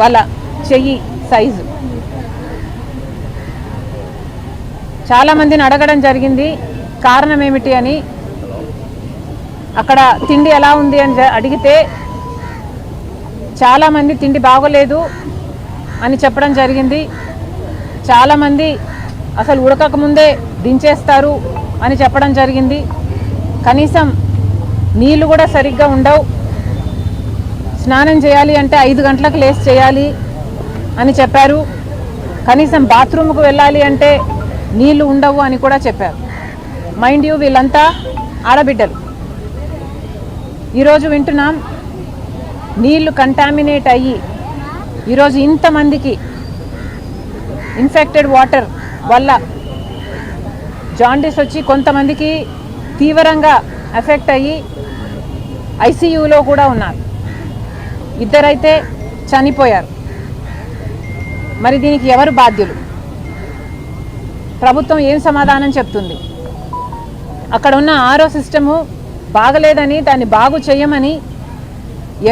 వాళ్ళ చెయ్యి సైజు. చాలామందిని అడగడం జరిగింది కారణం ఏమిటి అని. అక్కడ తిండి ఎలా ఉంది అని అడిగితే చాలామంది తిండి బాగోలేదు అని చెప్పడం జరిగింది. చాలామంది అసలు ఉడకకముందే దించేస్తారు అని చెప్పడం జరిగింది. కనీసం నీళ్ళు కూడా సరిగ్గా ఉండవు. స్నానం చేయాలి అంటే ఐదు గంటలకు లేచి చేయాలి అని చెప్పారు. కనీసం బాత్రూమ్కు వెళ్ళాలి అంటే నీళ్ళు ఉండవు అని కూడా చెప్పారు. మైండ్ యూ వీళ్ళంతా ఆడబిడ్డలు. ఈరోజు వింటున్నాం నీళ్ళు కంటామినేట్ అయ్యి ఈరోజు ఇంతమందికి ఇన్ఫెక్టెడ్ వాటర్ వల్ల జాండీస్ వచ్చి కొంతమందికి తీవ్రంగా ఎఫెక్ట్ అయ్యి ఐసీయూలో కూడా ఉన్నారు. ఇద్దరైతే చనిపోయారు. మరి దీనికి ఎవరు బాధ్యులు? ప్రభుత్వం ఏం సమాధానం చెప్తుంది? అక్కడ ఉన్న ఆరో సిస్టము బాగలేదని దాన్ని బాగు చేయమని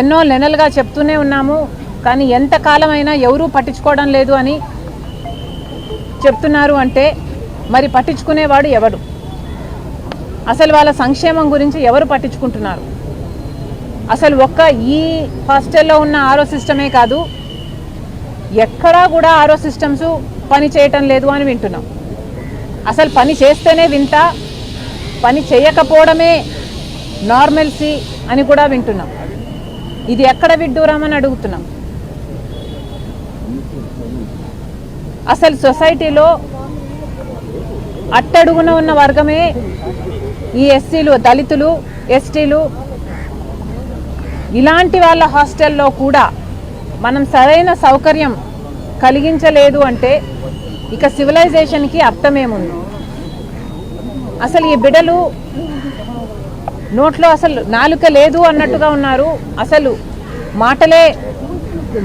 ఎన్నో నెలలుగా చెప్తూనే ఉన్నాము. కానీ ఎంతకాలమైనా ఎవరూ పట్టించుకోవడం లేదు అని చెప్తున్నారు అంటే మరి పట్టించుకునేవాడు ఎవడు? అసలు వాళ్ళ సంక్షేమం గురించి ఎవరు పట్టించుకుంటున్నారు? అసలు ఒక్క ఈ హాస్టల్లో ఉన్న ఆరో సిస్టమే కాదు ఎక్కడా కూడా ఆరో సిస్టమ్స్ పని చేయటం లేదు అని వింటున్నాం. అసలు పని చేస్తేనే వింత పని చేయకపోవడమే నార్మల్సీ అని కూడా వింటున్నాం. ఇది ఎక్కడ విడ్డూరామని అడుగుతున్నాం. అసలు సొసైటీలో అట్టడుగున ఉన్న వర్గమే ఈ ఎస్సీలు దళితులు ఎస్టీలు ఇలాంటి వాళ్ళ హాస్టల్లో కూడా మనం సరైన సౌకర్యం కలిగించలేదు అంటే ఇక సివిలైజేషన్కి అర్థమేముంది? అసలు ఈ బిడలు నోట్లో అసలు నాలుక లేదు అన్నట్టుగా ఉన్నారు. అసలు మాటలే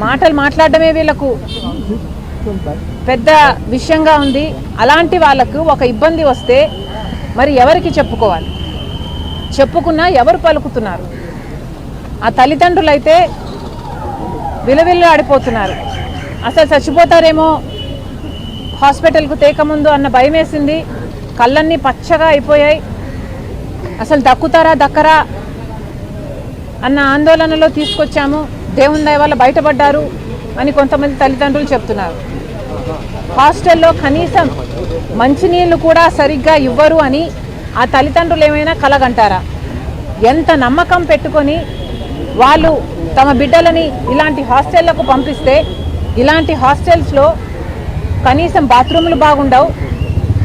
మాటలు మాట్లాడమే వీళ్ళకు పెద్ద విషయంగా ఉంది. అలాంటి వాళ్ళకు ఒక ఇబ్బంది వస్తే మరి ఎవరికి చెప్పుకోవాలి? చెప్పుకున్నా ఎవరు పలుకుతున్నారు? ఆ తల్లిదండ్రులు అయితే విలువిల్లు ఆడిపోతున్నారు. అసలు చచ్చిపోతారేమో? హాస్పిటల్కు తేకముందు అన్న భయం వేసింది కళ్ళన్నీ పచ్చగా అయిపోయాయి. అసలు దక్కుతారా దక్కరా అన్న ఆందోళనలో తీసుకొచ్చాము. దేవుని దయ వల్ల బయటపడ్డారు అని కొంతమంది తల్లిదండ్రులు చెప్తున్నారు. హాస్టల్లో కనీసం మంచినీళ్ళు కూడా సరిగ్గా ఇవ్వరు అని ఆ తల్లిదండ్రులు ఏమైనా కలగంటారా? ఎంత నమ్మకం పెట్టుకొని వాళ్ళు తమ బిడ్డలని ఇలాంటి హాస్టళ్ళకు పంపిస్తే ఇలాంటి హాస్టల్స్లో కనీసం బాత్రూములు బాగుండవు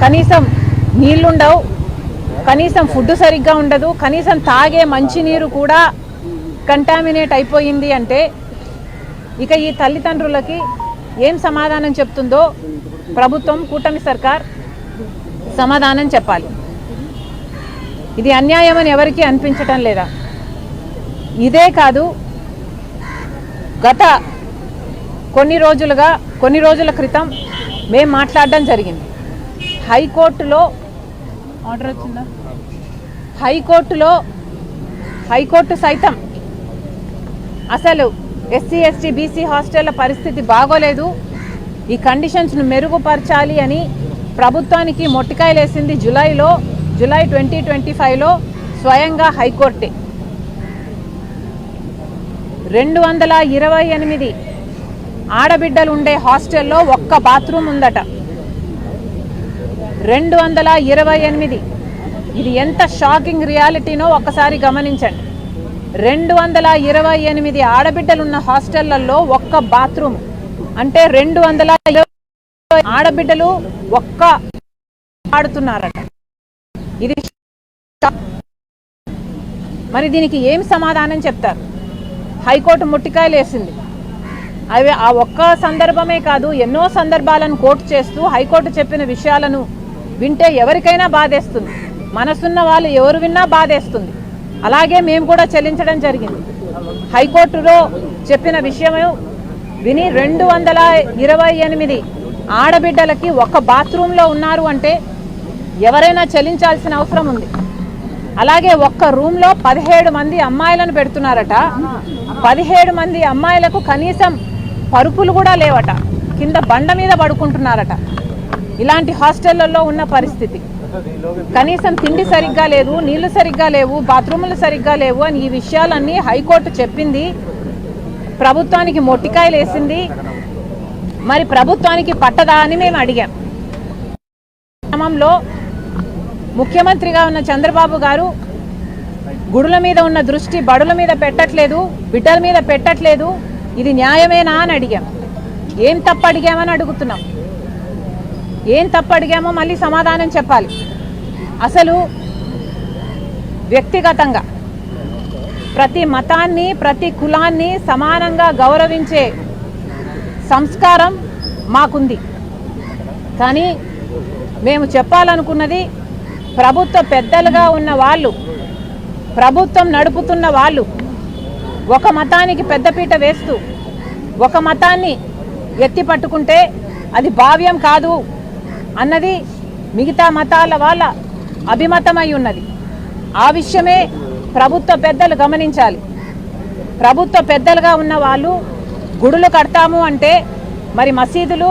కనీసం నీళ్ళుండవు కనీసం ఫుడ్ సరిగ్గా ఉండదు కనీసం తాగే మంచినీరు కూడా కంటామినేట్ అయిపోయింది అంటే ఇక ఈ తల్లిదండ్రులకి ఏం సమాధానం చెప్తుందో ప్రభుత్వం కూటమి సర్కార్ సమాధానం చెప్పాలి. ఇది అన్యాయం అని ఎవరికీ అనిపించటం లేదా? ఇదే కాదు గత కొన్ని రోజులుగా కొన్ని రోజుల క్రితం మేము మాట్లాడడం జరిగింది. హైకోర్టులో ఆర్డర్ వచ్చిందా? హైకోర్టులో హైకోర్టు సైతం అసలు ఎస్సీ ఎస్టీ బీసీ హాస్టళ్ళ పరిస్థితి బాగోలేదు. ఈ కండిషన్స్ను మెరుగుపరచాలి అని ప్రభుత్వానికి మొట్టికాయలేసింది జులైలో జులై ట్వంటీ ట్వంటీ ఫైవ్లో స్వయంగా హైకోర్టే. రెండు వందల ఇరవై ఎనిమిది ఆడబిడ్డలు ఉండే హాస్టల్లో ఒక్క బాత్రూమ్ ఉందట. రెండు వందల ఇరవై ఎనిమిది ఇది ఎంత షాకింగ్ రియాలిటీనో ఒక్కసారి గమనించండి. రెండు వందల ఇరవై ఎనిమిది ఆడబిడ్డలున్న హాస్టళ్ళలో ఒక్క బాత్రూమ్ అంటే రెండు వందల ఇరవై ఆడబిడ్డలు ఒక్క ఆడుతున్నారట. ఇది మరి దీనికి ఏం సమాధానం చెప్తారు? హైకోర్టు ముట్టికాయలు వేసింది. అవి ఆ ఒక్క సందర్భమే కాదు ఎన్నో సందర్భాలను కోర్టు చేస్తూ హైకోర్టు చెప్పిన విషయాలను వింటే ఎవరికైనా బాధేస్తుంది. మనసున్న వాళ్ళు ఎవరు విన్నా బాధేస్తుంది. అలాగే మేము కూడా చెల్లించడం జరిగింది. హైకోర్టులో చెప్పిన విషయము విని రెండు వందల ఇరవై ఎనిమిది ఆడబిడ్డలకి ఒక బాత్రూంలో ఉన్నారు అంటే ఎవరైనా చెల్లించాల్సిన అవసరం ఉంది. అలాగే ఒక్క రూమ్లో పదిహేడు మంది అమ్మాయిలను పెడుతున్నారట. పదిహేడు మంది అమ్మాయిలకు కనీసం పరుపులు కూడా లేవట. కింద బండ మీద పడుకుంటున్నారట. ఇలాంటి హాస్టళ్ళలో ఉన్న పరిస్థితి. కనీసం తిండి సరిగ్గా లేదు నీళ్ళు సరిగ్గా లేవు బాత్రూములు సరిగ్గా లేవు అని ఈ విషయాలన్నీ హైకోర్టు చెప్పింది. ప్రభుత్వానికి మొట్టికాయలు వేసింది. మరి ప్రభుత్వానికి పట్టదా అని మేము అడిగాం. క్రమంలో ముఖ్యమంత్రిగా ఉన్న చంద్రబాబు గారు గుడుల మీద ఉన్న దృష్టి బడుల మీద పెట్టట్లేదు బిడ్డల మీద పెట్టట్లేదు. ఇది న్యాయమేనా అని అడిగాం. ఏం తప్పు అడిగామని అడుగుతున్నాం. ఏం తప్పు అడిగామో మళ్ళీ సమాధానం చెప్పాలి. అసలు వ్యక్తిగతంగా ప్రతి మతాన్ని ప్రతి కులాన్ని సమానంగా గౌరవించే సంస్కారం మాకుంది. కానీ మేము చెప్పాలనుకున్నది ప్రభుత్వ పెద్దలుగా ఉన్న వాళ్ళు ప్రభుత్వం నడుపుతున్న వాళ్ళు ఒక మతానికి పెద్దపీట వేస్తూ ఒక మతాన్ని ఎత్తి పట్టుకుంటే అది భావ్యం కాదు అన్నది మిగతా మతాల వాళ్ళ అభిమతమై ఉన్నది. ఆ విషయమే ప్రభుత్వ పెద్దలు గమనించాలి. ప్రభుత్వ పెద్దలుగా ఉన్న వాళ్ళు గుడులు కడతాము అంటే మరి మసీదులు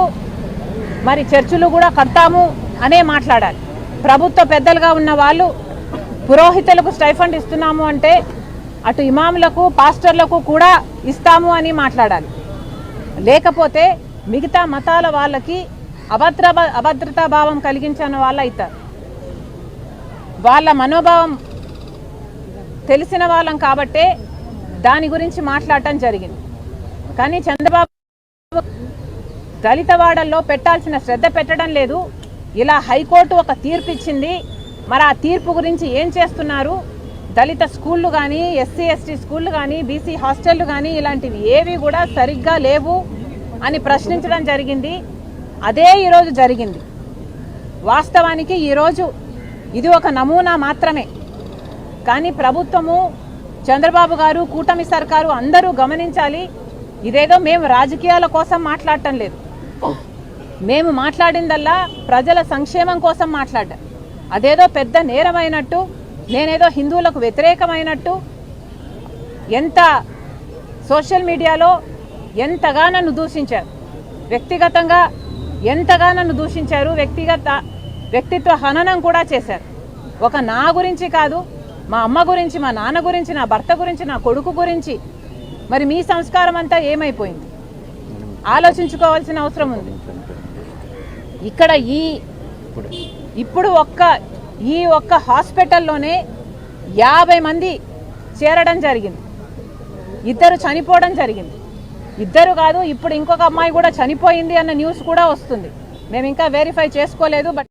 మరి చర్చిలు కూడా కడతాము అనే మాట్లాడాలి. ప్రభుత్వ పెద్దలుగా ఉన్న వాళ్ళు పురోహితులకు స్టైఫండ్ ఇస్తున్నాము అంటే అటు ఇమాములకు పాస్టర్లకు కూడా ఇస్తాము అని మాట్లాడాలి. లేకపోతే మిగతా మతాల వాళ్ళకి అభద్ర అభద్రతా భావం కలిగించిన వాళ్ళు అవుతారు వాళ్ళ మనోభావం తెలిసిన వాళ్ళం కాబట్టే దాని గురించి మాట్లాడటం జరిగింది. కానీ చంద్రబాబు దళితవాడల్లో పెట్టాల్సిన శ్రద్ధ పెట్టడం లేదు. ఇలా హైకోర్టు ఒక తీర్పు ఇచ్చింది. మరి ఆ తీర్పు గురించి ఏం చేస్తున్నారు? దళిత స్కూళ్ళు కానీ ఎస్సీ ఎస్టీ స్కూళ్ళు కానీ బీసీ హాస్టళ్ళు కానీ ఇలాంటివి ఏవి కూడా సరిగ్గా లేవు అని ప్రశ్నించడం జరిగింది. అదే ఈరోజు జరిగింది. వాస్తవానికి ఈరోజు ఇది ఒక నమూనా మాత్రమే. కానీ ప్రభుత్వము చంద్రబాబు గారు కూటమి సర్కారు అందరూ గమనించాలి. ఇదేదో మేము రాజకీయాల కోసం మాట్లాడటం లేదు. మేము మాట్లాడిందల్లా ప్రజల సంక్షేమం కోసం మాట్లాడ్డా. అదేదో పెద్ద నేరమైనట్టు నేనేదో హిందువులకు వ్యతిరేకమైనట్టు ఎంత సోషల్ మీడియాలో ఎంతగా నన్ను దూషించారు. వ్యక్తిగతంగా ఎంతగా నన్ను దూషించారు వ్యక్తిగత వ్యక్తిత్వ హననం కూడా చేశారు. ఒక నా గురించి కాదు మా అమ్మ గురించి మా నాన్న గురించి నా భర్త గురించి నా కొడుకు గురించి. మరి మీ సంస్కారం అంతా ఏమైపోయింది? ఆలోచించుకోవాల్సిన అవసరం ఉంది. ఇక్కడ ఈ ఇప్పుడు. ఒక్క ఈ ఒక్క హాస్పిటల్లోనే యాభై మంది చేరడం జరిగింది. ఇద్దరు చనిపోవడం జరిగింది. ఇద్దరు కాదు ఇప్పుడు ఇంకొక అమ్మాయి కూడా చనిపోయింది అన్న న్యూస్ కూడా వస్తుంది. మేము ఇంకా వెరిఫై చేసుకోలేదు బట్